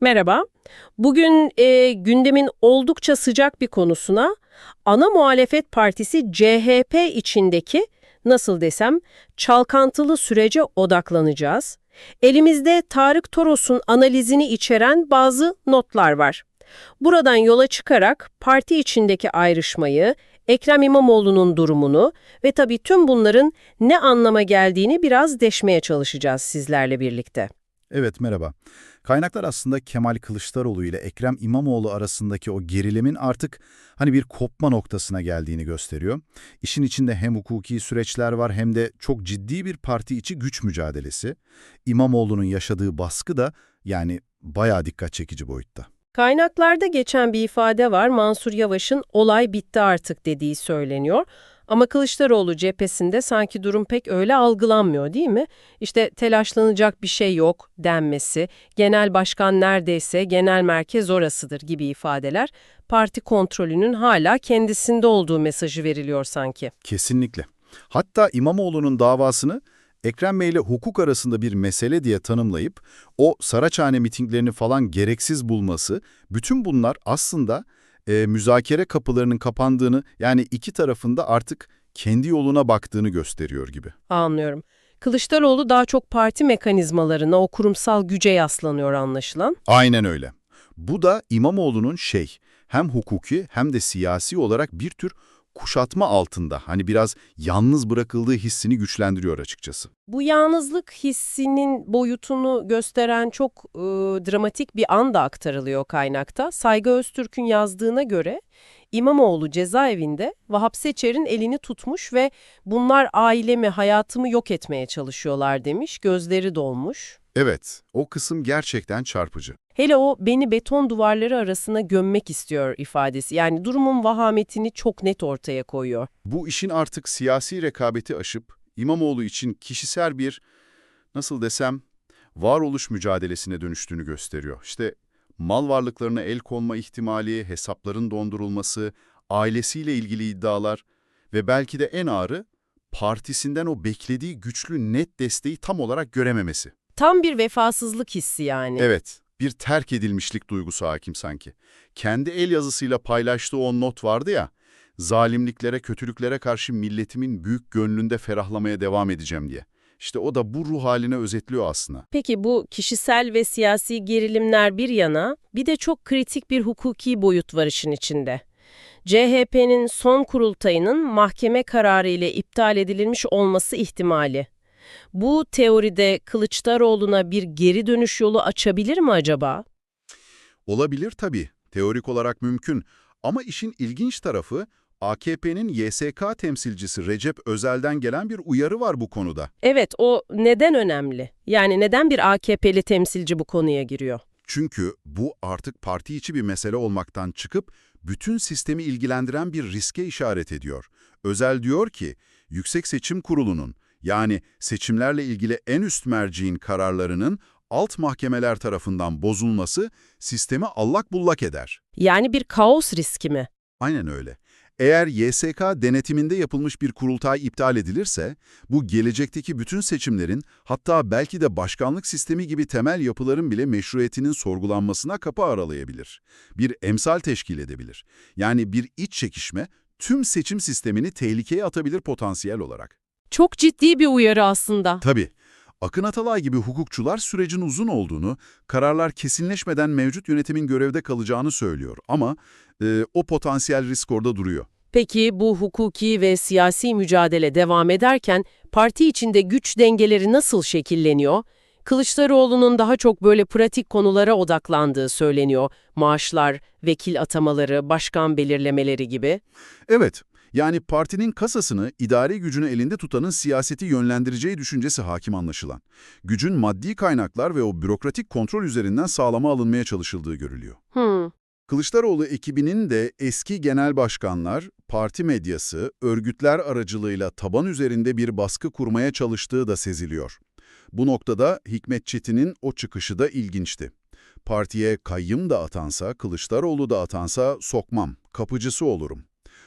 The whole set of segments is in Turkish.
Merhaba. Bugün e, gündemin oldukça sıcak bir konusuna ana muhalefet partisi CHP içindeki nasıl desem çalkantılı sürece odaklanacağız. Elimizde Tarık Toros'un analizini içeren bazı notlar var. Buradan yola çıkarak parti içindeki ayrışmayı, Ekrem İmamoğlu'nun durumunu ve tabii tüm bunların ne anlama geldiğini biraz deşmeye çalışacağız sizlerle birlikte. Evet, merhaba. Kaynaklar aslında Kemal Kılıçdaroğlu ile Ekrem İmamoğlu arasındaki o gerilimin artık hani bir kopma noktasına geldiğini gösteriyor. İşin içinde hem hukuki süreçler var hem de çok ciddi bir parti içi güç mücadelesi. İmamoğlu'nun yaşadığı baskı da yani bayağı dikkat çekici boyutta. Kaynaklarda geçen bir ifade var. Mansur Yavaş'ın olay bitti artık dediği söyleniyor. Ama Kılıçdaroğlu cephesinde sanki durum pek öyle algılanmıyor değil mi? İşte telaşlanacak bir şey yok denmesi, genel başkan neredeyse genel merkez orasıdır gibi ifadeler parti kontrolünün hala kendisinde olduğu mesajı veriliyor sanki. Kesinlikle. Hatta İmamoğlu'nun davasını Ekrem Bey ile hukuk arasında bir mesele diye tanımlayıp o Saraçhane mitinglerini falan gereksiz bulması, bütün bunlar aslında e, müzakere kapılarının kapandığını yani iki tarafında artık kendi yoluna baktığını gösteriyor gibi. Anlıyorum. Kılıçdaroğlu daha çok parti mekanizmalarına, o kurumsal güce yaslanıyor anlaşılan. Aynen öyle. Bu da İmamoğlu'nun şey, hem hukuki hem de siyasi olarak bir tür kuşatma altında hani biraz yalnız bırakıldığı hissini güçlendiriyor açıkçası. Bu yalnızlık hissinin boyutunu gösteren çok e, dramatik bir an da aktarılıyor kaynakta. Saygı Öztürk'ün yazdığına göre İmamoğlu cezaevinde Vahap Seçer'in elini tutmuş ve bunlar ailemi, hayatımı yok etmeye çalışıyorlar demiş, gözleri dolmuş. Evet, o kısım gerçekten çarpıcı. Hele o beni beton duvarları arasına gömmek istiyor ifadesi. Yani durumun vahametini çok net ortaya koyuyor. Bu işin artık siyasi rekabeti aşıp İmamoğlu için kişisel bir, nasıl desem, varoluş mücadelesine dönüştüğünü gösteriyor. İşte mal varlıklarına el konma ihtimali, hesapların dondurulması, ailesiyle ilgili iddialar ve belki de en ağırı partisinden o beklediği güçlü net desteği tam olarak görememesi. Tam bir vefasızlık hissi yani. Evet, bir terk edilmişlik duygusu hakim sanki. Kendi el yazısıyla paylaştığı o not vardı ya, zalimliklere, kötülüklere karşı milletimin büyük gönlünde ferahlamaya devam edeceğim diye. İşte o da bu ruh haline özetliyor aslında. Peki bu kişisel ve siyasi gerilimler bir yana, bir de çok kritik bir hukuki boyut var işin içinde. CHP'nin son kurultayının mahkeme kararı ile iptal edilmiş olması ihtimali. Bu teoride Kılıçdaroğlu'na bir geri dönüş yolu açabilir mi acaba? Olabilir tabii, teorik olarak mümkün. Ama işin ilginç tarafı AKP'nin YSK temsilcisi Recep Özel'den gelen bir uyarı var bu konuda. Evet, o neden önemli? Yani neden bir AKP'li temsilci bu konuya giriyor? Çünkü bu artık parti içi bir mesele olmaktan çıkıp bütün sistemi ilgilendiren bir riske işaret ediyor. Özel diyor ki, Yüksek Seçim Kurulu'nun yani seçimlerle ilgili en üst merciğin kararlarının alt mahkemeler tarafından bozulması sistemi allak bullak eder. Yani bir kaos riski mi? Aynen öyle. Eğer YSK denetiminde yapılmış bir kurultay iptal edilirse, bu gelecekteki bütün seçimlerin, hatta belki de başkanlık sistemi gibi temel yapıların bile meşruiyetinin sorgulanmasına kapı aralayabilir. Bir emsal teşkil edebilir. Yani bir iç çekişme tüm seçim sistemini tehlikeye atabilir potansiyel olarak. Çok ciddi bir uyarı aslında. Tabii. Akın Atalay gibi hukukçular sürecin uzun olduğunu, kararlar kesinleşmeden mevcut yönetimin görevde kalacağını söylüyor. Ama e, o potansiyel risk orada duruyor. Peki bu hukuki ve siyasi mücadele devam ederken parti içinde güç dengeleri nasıl şekilleniyor? Kılıçdaroğlu'nun daha çok böyle pratik konulara odaklandığı söyleniyor. Maaşlar, vekil atamaları, başkan belirlemeleri gibi. Evet, yani partinin kasasını, idari gücünü elinde tutanın siyaseti yönlendireceği düşüncesi hakim anlaşılan. Gücün maddi kaynaklar ve o bürokratik kontrol üzerinden sağlama alınmaya çalışıldığı görülüyor. Hmm. Kılıçdaroğlu ekibinin de eski genel başkanlar, parti medyası, örgütler aracılığıyla taban üzerinde bir baskı kurmaya çalıştığı da seziliyor. Bu noktada Hikmet Çetin'in o çıkışı da ilginçti. Partiye kayyım da atansa, Kılıçdaroğlu da atansa sokmam, kapıcısı olurum.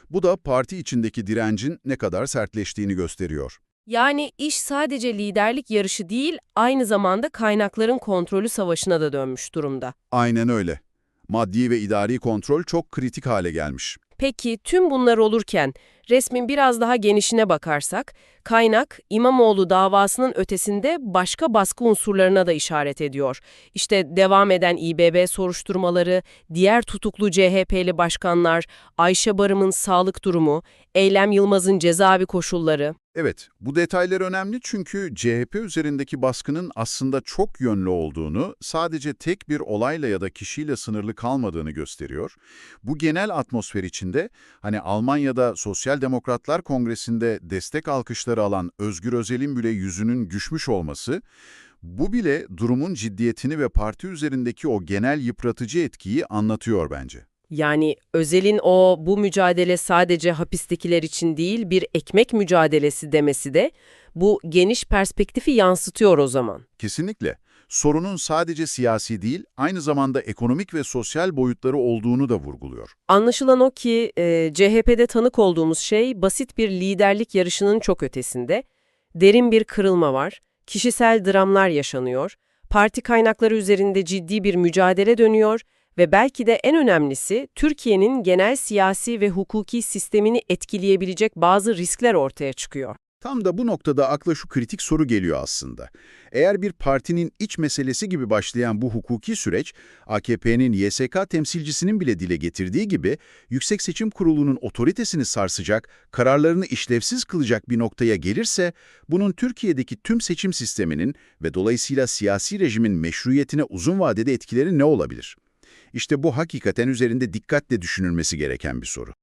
Bu da parti içindeki direncin ne kadar sertleştiğini gösteriyor. Yani iş sadece liderlik yarışı değil, aynı zamanda kaynakların kontrolü savaşına da dönmüş durumda. Aynen öyle. Maddi ve idari kontrol çok kritik hale gelmiş. Peki tüm bunlar olurken resmin biraz daha genişine bakarsak, kaynak İmamoğlu davasının ötesinde başka baskı unsurlarına da işaret ediyor. İşte devam eden İBB soruşturmaları, diğer tutuklu CHP'li başkanlar, Ayşe Barım'ın sağlık durumu, Eylem Yılmaz'ın cezaevi koşulları. Evet, bu detaylar önemli çünkü CHP üzerindeki baskının aslında çok yönlü olduğunu, sadece tek bir olayla ya da kişiyle sınırlı kalmadığını gösteriyor. Bu genel atmosfer içinde, hani Almanya'da Sosyal Demokratlar Kongresi'nde destek alkışları alan Özgür Özel'in bile yüzünün düşmüş olması, bu bile durumun ciddiyetini ve parti üzerindeki o genel yıpratıcı etkiyi anlatıyor bence. Yani Özel'in o bu mücadele sadece hapistekiler için değil bir ekmek mücadelesi demesi de bu geniş perspektifi yansıtıyor o zaman. Kesinlikle. Sorunun sadece siyasi değil, aynı zamanda ekonomik ve sosyal boyutları olduğunu da vurguluyor. Anlaşılan o ki e, CHP'de tanık olduğumuz şey basit bir liderlik yarışının çok ötesinde. Derin bir kırılma var, kişisel dramlar yaşanıyor, parti kaynakları üzerinde ciddi bir mücadele dönüyor ve belki de en önemlisi Türkiye'nin genel siyasi ve hukuki sistemini etkileyebilecek bazı riskler ortaya çıkıyor. Tam da bu noktada akla şu kritik soru geliyor aslında. Eğer bir partinin iç meselesi gibi başlayan bu hukuki süreç, AKP'nin YSK temsilcisinin bile dile getirdiği gibi, Yüksek Seçim Kurulu'nun otoritesini sarsacak, kararlarını işlevsiz kılacak bir noktaya gelirse, bunun Türkiye'deki tüm seçim sisteminin ve dolayısıyla siyasi rejimin meşruiyetine uzun vadede etkileri ne olabilir? İşte bu hakikaten üzerinde dikkatle düşünülmesi gereken bir soru.